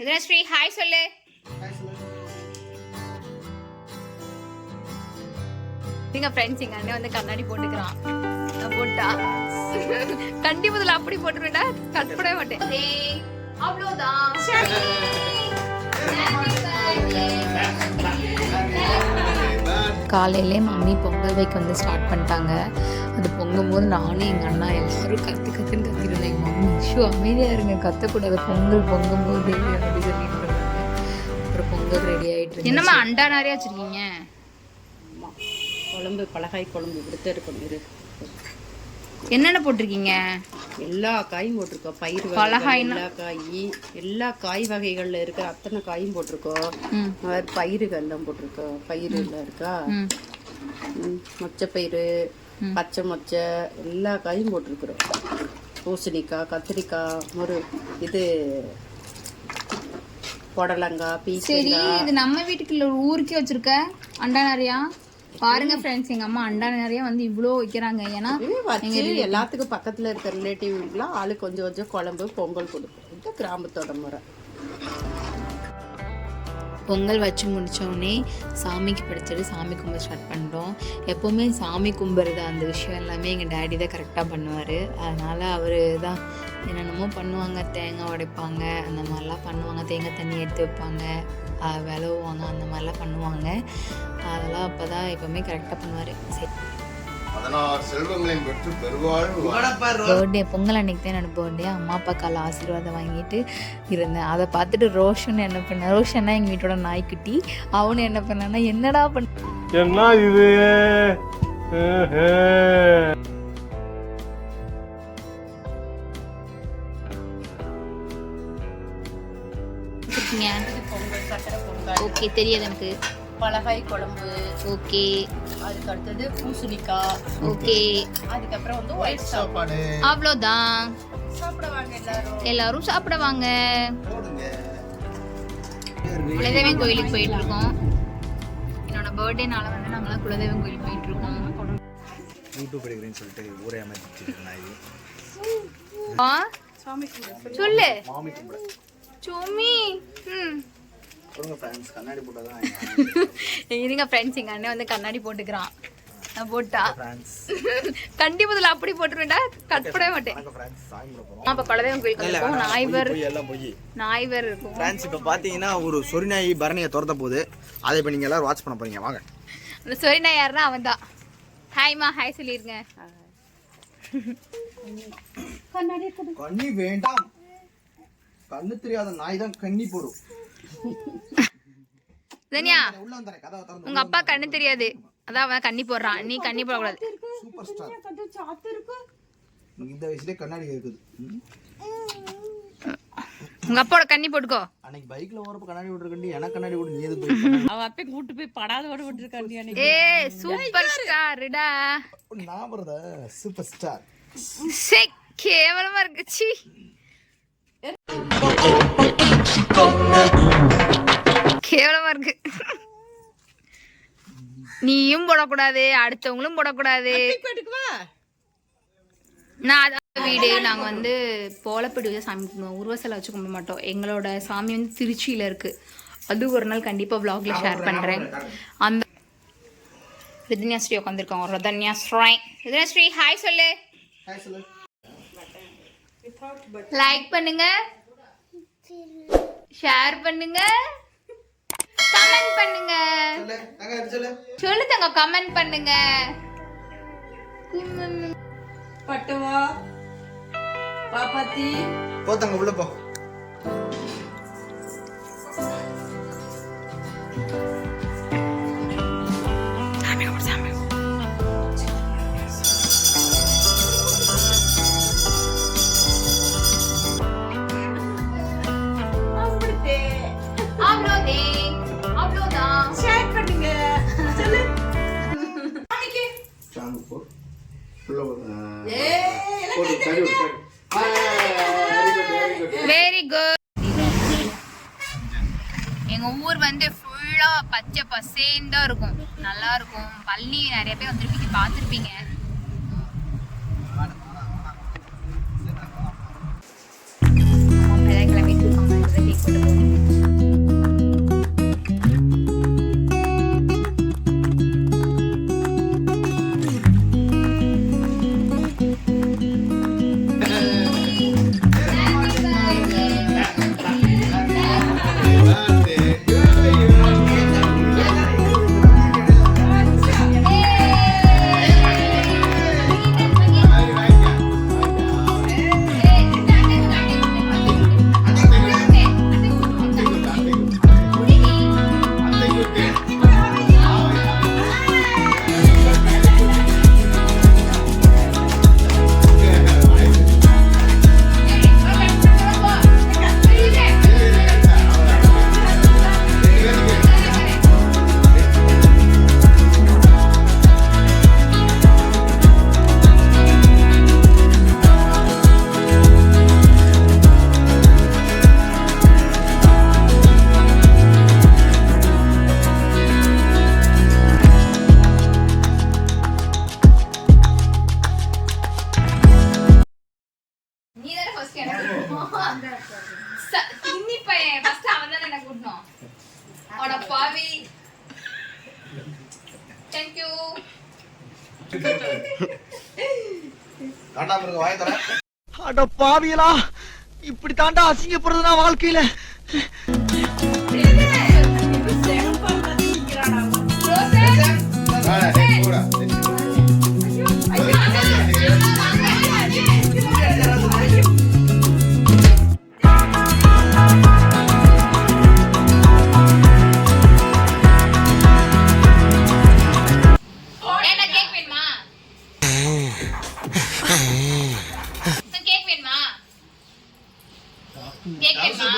எதுனா ஸ்ரீ ஹாய் சொல்லு. எங்க ஃப்ரெண்ட்ஸ் எங்க அண்ணன் வந்து கண்ணாடி போட்டுக்கிறான். நான் போட்டா. கண்டி முதல்ல அப்படி போட்டுருவேன்டா. கட் பண்ணவே மாட்டேன் அவ்வளவுதான். காலையிலே மம்மி பொங்கல் வைக்க வந்து ஸ்டார்ட் பண்ணிட்டாங்க. அது பொங்கும் போது நானும் எங்கள் அண்ணா எல்லாரும் கற்று கற்றுன்னு கத்திருந்தேன் எங்கள் மம்மி ஷூ அமைதியாக இருங்க கத்தக்கூடாது. பொங்கல் பொங்கும் போது அப்படி சொல்லிட்டு இருந்தாங்க. அப்புறம் பொங்கல் ரெடி ஆகிட்டு என்னம்மா அண்டா நிறையா வச்சுருக்கீங்க? குழம்பு பலகாய் குழம்பு இப்படித்தான் இருக்கணும் இரு என்னென்ன போட்டிருக்கீங்க? எல்லா காயும் போட்டிருக்கோம். பயிர் பலகாய்னா? எல்லா காய் எல்லா காய் வகைகள்ல இருக்க அத்தனை காயும் போட்டிருக்கோம். ம். அவர் பயிறுகள்லாம் போட்டிருக்கோம். எல்லாம் இருக்கா? மொச்சப்பயிறு பச்சை மொச்சை எல்லா காயும் போட்டிருக்கிறோம். பூசணிக்காய் கத்திரிக்காய் ஒரு இது புடலங்காய் சரி பீசங்காய் இது நம்ம வீட்டுக்குள்ள ஊருக்கே வச்சிருக்க? அண்டா நிறையா பாருங்க ஃப்ரெண்ட்ஸ் எங்க அம்மா அண்டா நிறைய வந்து இவ்வளோ வைக்கிறாங்க. ஏன்னா வச்சு எல்லாத்துக்கும் பக்கத்துல இருக்க ரிலேட்டிவ்லாம் ஆளு கொஞ்சம் கொஞ்சம் குழம்பு பொங்கல் கொடுப்போம் கிராமத்தோட முறை. பொங்கல் வச்சு முடித்தோடனே சாமிக்கு படைச்சிட்டு சாமி கும்பிட ஸ்டார்ட் பண்ணிட்டோம் எப்போவுமே சாமி கும்பிட்றது அந்த விஷயம் எல்லாமே எங்கள் டேடி தான் கரெக்டாக பண்ணுவார். அதனால் அவர் தான் என்னென்னமோ பண்ணுவாங்க தேங்காய் உடைப்பாங்க அந்த மாதிரிலாம் பண்ணுவாங்க தேங்காய் தண்ணி எடுத்து வைப்பாங்க விளவுவாங்க அந்த மாதிரிலாம் பண்ணுவாங்க. அதெல்லாம் அப்போ தான் எப்போவுமே கரெக்டாக பண்ணுவார். சரி. பர்த்டே பொங்கல் அன்னைக்கு தான் என்னோட பர்த்டே அம்மா அப்பா கால ஆசீர்வாதம் வாங்கிட்டு இருந்தேன். அதை பார்த்துட்டு ரோஷன் என்ன பண்ண ரோஷன்னா எங்கள் வீட்டோட நாய்க்குட்டி. அவனு என்ன பண்ணான்னா என்னடா பண்ண என்ன இது? ஓகே தெரியாது எனக்கு. பலகாய் குழம்பு. ஓகே. அதுக்கு அடுத்தது பூசணிக்காய் ஓகே. அதுக்கப்புறம் வந்து ஒயிட் சாப்பாடு சாப்பாடு. அவ்வளோதான். சாப்பிடுவாங்க எல்லாரும். எல்லாரும் சாப்பிட வாங்க. குலதெய்வம் கோயிலுக்கு போயிட்டு இருக்கோம் என்னோட பர்த்டேனால வந்து நாங்களாம் குலதெய்வம் கோயிலுக்கு போயிட்டு இருக்கோம் யூடியூப் எடுக்கிறேன்னு சொல்லிட்டு ஊரே ஆ? சொல்லு. சுமி. ம். கண்ணாடி இருங்க ஃப்ரெண்ட்ஸ் எங்கள் அண்ணன் வந்து கண்ணாடி போட்டுக்கிறான். நான் போட்டா. ஃப்ரெண்ட்ஸ் கண்டி முதல்ல அப்படி போட்டுருவேன்டா. கட் பண்ணவே மாட்டேன். அப்போ குலதெய்வம் கோயிலுக்கு வந்திருக்கோம் நாய்வர் போய் எல்லாம் போய். நாய்வர் இருக்கும். ஃப்ரான்ஸ் இப்போ பார்த்தீங்கன்னா ஒரு சொரிநாயி பரணியை துரத்த போகுது. அதை இப்போ நீங்கள் எல்லாரும் வாட்ச் பண்ண போறீங்க. வாங்க. அந்த சொரினா யாருன்னா அவன் தான் ஹாய்மா ஹாய் சொல்லிருங்க. கண்ணி வேண்டாம். கண்ணு தெரியாத நாய் தான் கண்ணி போடும். தனியா உங்க அப்பா கண்ணு தெரியாது. அதான் அவன் கண்ணி போடுறான். நீ கண்ணி போடக்கூடாது. சூப்பர் ஸ்டார் இந்த வயசுலயே கண்ணாடி இருக்குது ம். உங்க அப்பாவோட கண்ணி போட்டுக்கோ. அன்னைக்கு பைக்ல ஓரப்ப கண்ணாடி விட்டுருக்கண்டி எனக்கு கண்ணாடி விட்டு நீ எது போய் அவ அப்பே கூட்டு போய் படாத ஓட விட்டுருக்காண்டி ஏ சூப்பர் ஸ்டார்டா? நான் போறதா சூப்பர் ஸ்டார் சே கேவலமா இருக்கு சி கேவலமா இருக்கு. நீயும் போடக்கூடாது அடுத்தவங்களும் போடக்கூடாது. நான் வீடு நாங்கள் வந்து போலப்படி வச்சு சாமி கும்பிடுவோம். உருவசிலை வச்சு கும்பிட மாட்டோம். எங்களோட சாமி வந்து திருச்சியில் இருக்குது அது ஒரு நாள் கண்டிப்பாக vlogல ஷேர் பண்ணுறேன் அந்த ரிதன்யா ஸ்ரீ உட்காந்துருக்காங்க ரிதன்யா ஸ்ரீ ரிதன்யா ஸ்ரீ ஹாய் சொல்லு. லைக் பண்ணுங்க. ஷேர் பண்ணுங்க. கமெண்ட் பண்ணுங்க. சொல்லு. தங்க கமெண்ட் பண்ணுங்க. பட்டுவா பாப்பாத்தி. போத்தாங்க உள்ள போ. வெரி குட் எங்க ஊர் வந்து ஃபுல்லா பச்சை பசேன்னு தான் இருக்கும். நல்லா இருக்கும். பள்ளி நிறைய பேர் வந்திருப்பீங்க பார்த்துருப்பீங்க. கிளம்பிட்டு இருக்காங்க ஃபர்ஸ்ட் எனக்கு பையன் ஃபர்ஸ்ட் அவன் தான் எனக்கு கூட்டணும் அட பாவி. தேங்க் யூ அட பாவியலா இப்படி தாண்டா அசிங்கப்படுறதுனா வாழ்க்கையில. கேக் வேணுமா? கேக் வேணுமா?